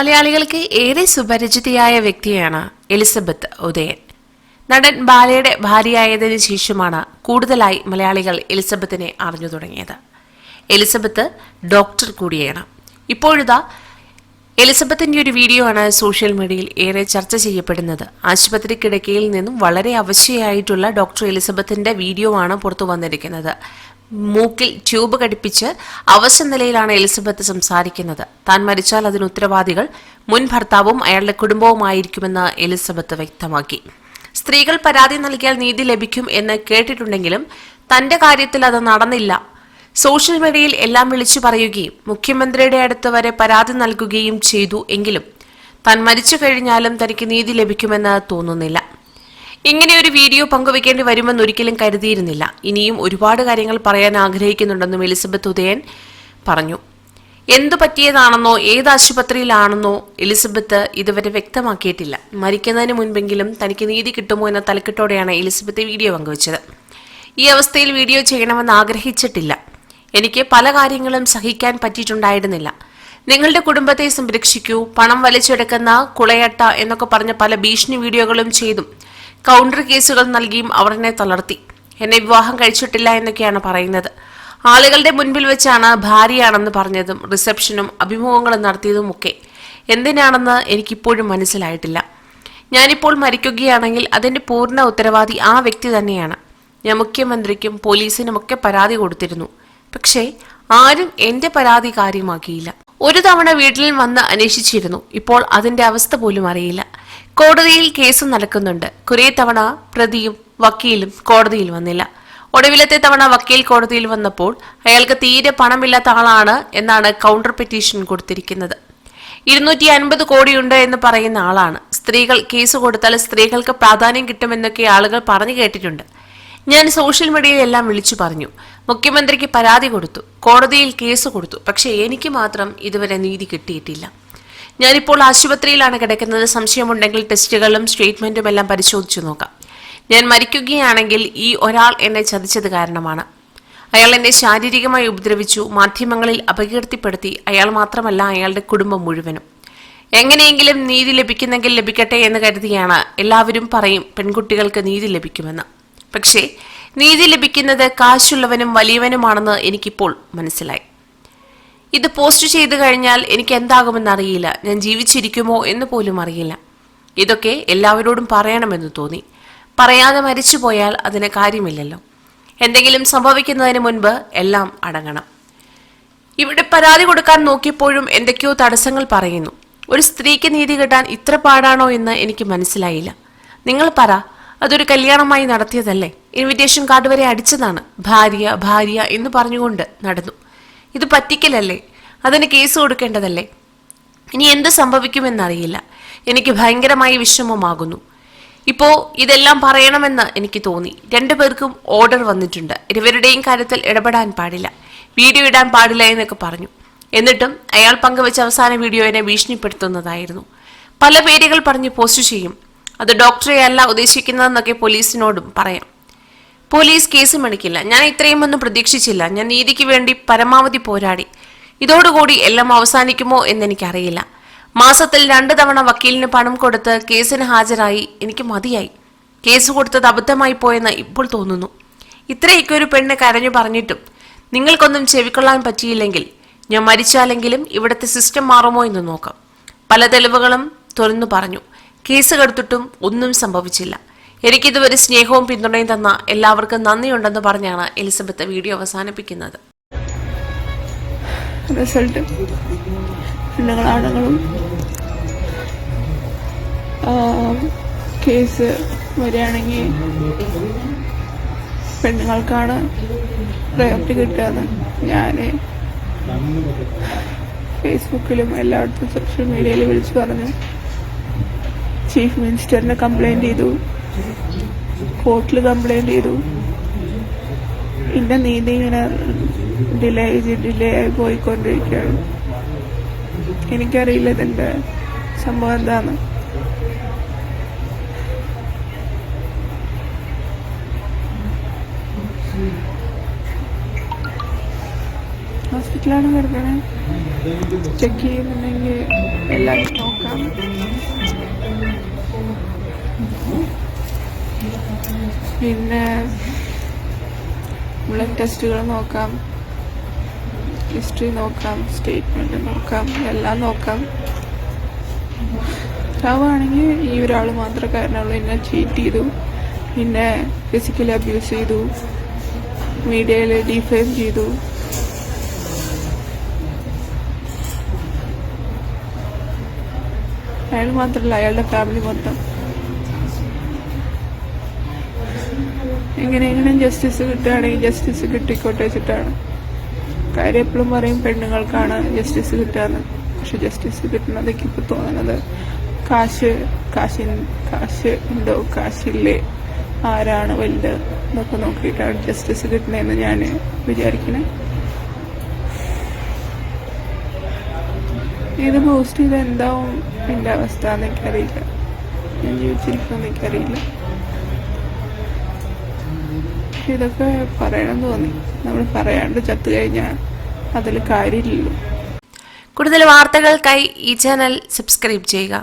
മലയാളികൾക്ക് ഏറെ സുപരിചിതയായ വ്യക്തിയാണ് എലിസബത്ത് ഉദയൻ. നടൻ ബാലയുടെ ഭാര്യയായതിനു ശേഷമാണ് കൂടുതലായി മലയാളികൾ എലിസബത്തിനെ അറിഞ്ഞു തുടങ്ങിയത്. എലിസബത്ത് ഡോക്ടർ കൂടിയാണ്. ഇപ്പോഴിതാ എലിസബത്തിന്റെ ഒരു വീഡിയോ ആണ് സോഷ്യൽ മീഡിയയിൽ ഏറെ ചർച്ച ചെയ്യപ്പെടുന്നത്. ആശുപത്രി കിടക്കയിൽ നിന്നും വളരെ അവശയായിട്ടുള്ള ഡോക്ടർ എലിസബത്തിന്റെ വീഡിയോ ആണ് പുറത്തു വന്നിരിക്കുന്നത്. മൂക്കിൽ ട്യൂബ് ഘടിപ്പിച്ച് അവശ നിലയിലാണ് എലിസബത്ത് സംസാരിക്കുന്നത്. താൻ മരിച്ചാൽ അതിന് ഉത്തരവാദികൾ മുൻ ഭർത്താവും അയാളുടെ കുടുംബവുമായിരിക്കുമെന്ന് എലിസബത്ത് വ്യക്തമാക്കി. സ്ത്രീകൾ പരാതി നൽകിയാൽ നീതി ലഭിക്കും എന്ന് കേട്ടിട്ടുണ്ടെങ്കിലും തന്റെ കാര്യത്തിൽ അത് നടന്നില്ല. സോഷ്യൽ മീഡിയയിൽ എല്ലാം വിളിച്ചു പറയുകയും മുഖ്യമന്ത്രിയുടെ അടുത്ത് വരെ പരാതി നൽകുകയും ചെയ്തു എങ്കിലും താൻ മരിച്ചു കഴിഞ്ഞാലും തനിക്ക് നീതി ലഭിക്കുമെന്ന് തോന്നുന്നില്ല. ഇങ്ങനെ ഒരു വീഡിയോ പങ്കുവെക്കേണ്ടി വരുമെന്ന് ഒരിക്കലും കരുതിയിരുന്നില്ല. ഇനിയും ഒരുപാട് കാര്യങ്ങൾ പറയാൻ ആഗ്രഹിക്കുന്നുണ്ടെന്നും എലിസബത്ത് ഉദയൻ പറഞ്ഞു. എന്തു പറ്റിയതാണെന്നോ ഏത് ആശുപത്രിയിലാണെന്നോ എലിസബത്ത് ഇതുവരെ വ്യക്തമാക്കിയിട്ടില്ല. മരിക്കുന്നതിന് മുൻപെങ്കിലും തനിക്ക് നീതി കിട്ടുമോ എന്ന തലക്കെട്ടോടെയാണ് എലിസബത്ത് വീഡിയോ പങ്കുവച്ചത്. ഈ അവസ്ഥയിൽ വീഡിയോ ചെയ്യണമെന്ന് ആഗ്രഹിച്ചിട്ടില്ല. എനിക്ക് പല കാര്യങ്ങളും സഹിക്കാൻ പറ്റിയിട്ടുണ്ടായിരുന്നില്ല. നിങ്ങളുടെ കുടുംബത്തെ സംരക്ഷിക്കൂ പണം വലിച്ചെടുക്കുന്ന കുളയട്ട എന്നൊക്കെ പറഞ്ഞ പല ഭീഷണി വീഡിയോകളും ചെയ്തും കൗണ്ടർ കേസുകൾ നൽകിയും അവർ എന്നെ തളർത്തി. എന്നെ വിവാഹം കഴിച്ചിട്ടില്ല എന്നൊക്കെയാണ് പറയുന്നത്. ആളുകളുടെ മുൻപിൽ വെച്ചാണ് ഭാര്യയാണെന്ന് പറഞ്ഞതും റിസപ്ഷനും അഭിമുഖങ്ങളും നടത്തിയതുമൊക്കെ. എന്തിനാണെന്ന് എനിക്കിപ്പോഴും മനസ്സിലായിട്ടില്ല. ഞാനിപ്പോൾ മരിക്കുകയാണെങ്കിൽ അതിന്റെ പൂർണ ഉത്തരവാദി ആ വ്യക്തി തന്നെയാണ്. ഞാൻ മുഖ്യമന്ത്രിക്കും പോലീസിനുമൊക്കെ പരാതി കൊടുത്തിരുന്നു. പക്ഷേ ആരും എന്റെ പരാതി കാര്യമാക്കിയില്ല. ഒരു തവണ വീട്ടിൽ വന്ന് അന്വേഷിച്ചിരുന്നു. ഇപ്പോൾ അതിന്റെ അവസ്ഥ പോലും അറിയില്ല. കോടതിയിൽ കേസും നടക്കുന്നുണ്ട്. കുറെ തവണ പ്രതിയും വക്കീലും കോടതിയിൽ വന്നില്ല. ഒടുവിലത്തെ തവണ വക്കീൽ കോടതിയിൽ വന്നപ്പോൾ അയാൾക്ക് തീരെ പണമില്ലാത്ത ആളാണ് എന്നാണ് കൗണ്ടർ പെറ്റീഷൻ കൊടുത്തിരിക്കുന്നത്. ഇരുന്നൂറ്റി അൻപത് കോടിയുണ്ട് എന്ന് പറയുന്ന ആളാണ്. സ്ത്രീകൾ കേസ് കൊടുത്താൽ സ്ത്രീകൾക്ക് പ്രാധാന്യം കിട്ടുമെന്നൊക്കെ ആളുകൾ പറഞ്ഞു കേട്ടിട്ടുണ്ട്. ഞാൻ സോഷ്യൽ മീഡിയയിൽ എല്ലാം വിളിച്ചു പറഞ്ഞു. മുഖ്യമന്ത്രിക്ക് പരാതി കൊടുത്തു. കോടതിയിൽ കേസ് കൊടുത്തു. പക്ഷേ എനിക്ക് മാത്രം ഇതുവരെ നീതി കിട്ടിയിട്ടില്ല. ഞാനിപ്പോൾ ആശുപത്രിയിലാണ് കിടക്കുന്നത്. സംശയമുണ്ടെങ്കിൽ ടെസ്റ്റുകളും സ്റ്റേറ്റ്മെന്റും എല്ലാം പരിശോധിച്ചു നോക്കാം. ഞാൻ മരിക്കുകയാണെങ്കിൽ ഈ ഒരാൾ എന്നെ ചതിച്ചത് കാരണമാണ്. അയാൾ എന്നെ ശാരീരികമായി ഉപദ്രവിച്ചു മാധ്യമങ്ങളിൽ അപകീർത്തിപ്പെടുത്തി. അയാൾ മാത്രമല്ല അയാളുടെ കുടുംബം മുഴുവനും. എങ്ങനെയെങ്കിലും നീതി ലഭിക്കുന്നെങ്കിൽ ലഭിക്കട്ടെ എന്ന് കരുതിയാണ് എല്ലാവരും പറയും പെൺകുട്ടികൾക്ക് നീതി ലഭിക്കുമെന്ന്. പക്ഷേ നീതി ലഭിക്കുന്നത് കാശുള്ളവനും വലിയവനുമാണെന്ന് എനിക്കിപ്പോൾ മനസ്സിലായി. ഇത് പോസ്റ്റ് ചെയ്തു കഴിഞ്ഞാൽ എനിക്ക് എന്താകുമെന്ന് അറിയില്ല ഞാൻ ജീവിച്ചിരിക്കുമോ എന്ന് പോലും അറിയില്ല. ഇതൊക്കെ എല്ലാവരോടും പറയണമെന്ന് തോന്നി. പറയാതെ മരിച്ചു പോയാൽ അതിന് കാര്യമില്ലല്ലോ. എന്തെങ്കിലും സംഭവിക്കുന്നതിന് മുൻപ് എല്ലാം അടങ്ങണം. ഇവിടെ പരാതി കൊടുക്കാൻ നോക്കിയപ്പോഴും എന്തൊക്കെയോ തടസ്സങ്ങൾ പറയുന്നു. ഒരു സ്ത്രീക്ക് നീതി കിട്ടാൻ ഇത്ര പാടാണോ എന്ന് എനിക്ക് മനസ്സിലായില്ല. നിങ്ങൾ പറ അതൊരു കല്യാണമായി നടത്തിയതല്ലേ? ഇൻവിറ്റേഷൻ കാർഡ് വരെ അടിച്ചതാണ്. ഭാര്യ ഭാര്യ എന്ന് പറഞ്ഞുകൊണ്ട് നടന്നു. ഇത് പറ്റിക്കലല്ലേ? അതിന് കേസ് കൊടുക്കേണ്ടതല്ലേ? ഇനി എന്ത് സംഭവിക്കുമെന്നറിയില്ല. എനിക്ക് ഭയങ്കരമായി വിഷമമാകുന്നു. ഇപ്പോ ഇതെല്ലാം പറയണമെന്ന് എനിക്ക് തോന്നി. രണ്ടു പേർക്കും ഓർഡർ വന്നിട്ടുണ്ട്. ഇരുവരുടെയും കാര്യത്തിൽ ഇടപെടാൻ പാടില്ല. വീഡിയോ ഇടാൻ പാടില്ല എന്നൊക്കെ പറഞ്ഞു. എന്നിട്ടും അയാൾ പങ്കുവച്ച അവസാന വീഡിയോ എന്നെ ഭീഷണിപ്പെടുത്തുന്നതായിരുന്നു. പല പേരുകൾ പറഞ്ഞ് പോസ്റ്റ് ചെയ്യും. അത് ഡോക്ടറെ അല്ല ഉദ്ദേശിക്കുന്നതെന്നൊക്കെ പോലീസിനോടും പറയാം. പോലീസ് കേസ് മണിക്കില്ല. ഞാൻ ഇത്രയും ഒന്നും പ്രതീക്ഷിച്ചില്ല. ഞാൻ നീതിക്ക് വേണ്ടി പരമാവധി പോരാടി. ഇതോടുകൂടി എല്ലാം അവസാനിക്കുമോ എന്നെനിക്കറിയില്ല. മാസത്തിൽ രണ്ടു തവണ വക്കീലിന് പണം കൊടുത്ത് കേസിന് ഹാജരായി എനിക്ക് മതിയായി. കേസ് കൊടുത്തത് അബദ്ധമായി പോയെന്ന് ഇപ്പോൾ തോന്നുന്നു. ഇത്രയൊക്കെ ഒരു പെണ്ണ് കരഞ്ഞു പറഞ്ഞിട്ടും നിങ്ങൾക്കൊന്നും ചെവിക്കൊള്ളാൻ പറ്റിയില്ലെങ്കിൽ ഞാൻ മരിച്ചാലെങ്കിലും ഇവിടുത്തെ സിസ്റ്റം മാറുമോ എന്ന് നോക്കാം. പല തെളിവുകളും തുറന്നു പറഞ്ഞു. കേസ് കെടുത്തിട്ടും ഒന്നും സംഭവിച്ചില്ല. എനിക്കിതുവരെ സ്നേഹവും പിന്തുണയും തന്ന എല്ലാവർക്കും നന്ദിയുണ്ടെന്ന് പറഞ്ഞാണ് എലിസബത്ത് വീഡിയോ അവസാനിപ്പിക്കുന്നത്. റിസൾട്ട്. പെണ്ണുങ്ങളാണുങ്ങളും കേസ് വരികയാണെങ്കിൽ പെണ്ണുങ്ങൾക്കാണ് പ്രയോറിറ്റി കിട്ടുക ഞാൻ ഫേസ്ബുക്കിലും എല്ലായിടത്തും സോഷ്യൽ മീഡിയയിൽ വിളിച്ചു പറഞ്ഞു ചീഫ് മിനിസ്റ്ററിനെ കംപ്ലൈന്റ് ചെയ്തു. കോർട്ടിൽ കംപ്ലൈന്റ് ചെയ്തു. പിന്നെ നീതി ഇങ്ങനെ ഡിലേ ചെയ്ത് ഡിലേ ആയി പോയിക്കൊണ്ടിരിക്കുകയാണ്. എനിക്കറിയില്ല ഇതിന്റെ സംഭവം എന്താണ് ഹോസ്പിറ്റലാണ് കിടക്കണേ. ചെക്ക് ചെയ്യുന്നുണ്ടെങ്കിൽ എല്ലാവരും നോക്കാം. പിന്നെ ബ്ലഡ് ടെസ്റ്റുകൾ നോക്കാം. ഹിസ്റ്ററി നോക്കാം സ്റ്റേറ്റ്മെന്റ് നോക്കാം എല്ലാം നോക്കാം. ചാവാണെങ്കിൽ ഈ ഒരാൾ മാത്രം കാരണമുള്ളൂ. എന്നെ ചീറ്റ് ചെയ്തു. പിന്നെ ഫിസിക്കലി അബ്യൂസ് ചെയ്തു. മീഡിയയിൽ ഡിഫെയിം ചെയ്തു. അയാൾ മാത്രമല്ല അയാളുടെ ഫാമിലി മൊത്തം. എങ്ങനെയെങ്കിലും ജസ്റ്റിസ് കിട്ടുകയാണെങ്കിൽ ജസ്റ്റിസ് കിട്ടിക്കോട്ടെ വെച്ചിട്ടാണ്. കാര്യം എപ്പോഴും പറയും പെണ്ണുങ്ങൾക്കാണ് ജസ്റ്റിസ് കിട്ടാന്ന് പക്ഷെ ജസ്റ്റിസ് കിട്ടുന്നതൊക്കെ ഇപ്പൊ തോന്നുന്നത് കാശ് കാശി കാശ് ഉണ്ടോ? കാശില്ലേ? ആരാണ് വലുത്? എന്നൊക്കെ നോക്കിയിട്ടാണ് ജസ്റ്റിസ് കിട്ടുന്നതെന്ന് ഞാൻ വിചാരിക്കണേ. ഇത് പോസ്റ്റ് ചെയ്ത് എന്താവും എന്റെ അവസ്ഥ എന്നൊക്കെ അറിയില്ല. ഞാൻ ജീവിച്ചിരിക്കുമെന്ന് എനിക്കറിയില്ല. പക്ഷെ ഇതൊക്കെ പറയണം തോന്നി. നമ്മൾ പറയാണ്ട് ചത്തു കഴിഞ്ഞാൽ അതിൽ കാര്യമില്ലല്ലോ. കൂടുതൽ വാർത്തകൾക്കായി ഈ ചാനൽ സബ്സ്ക്രൈബ് ചെയ്യുക.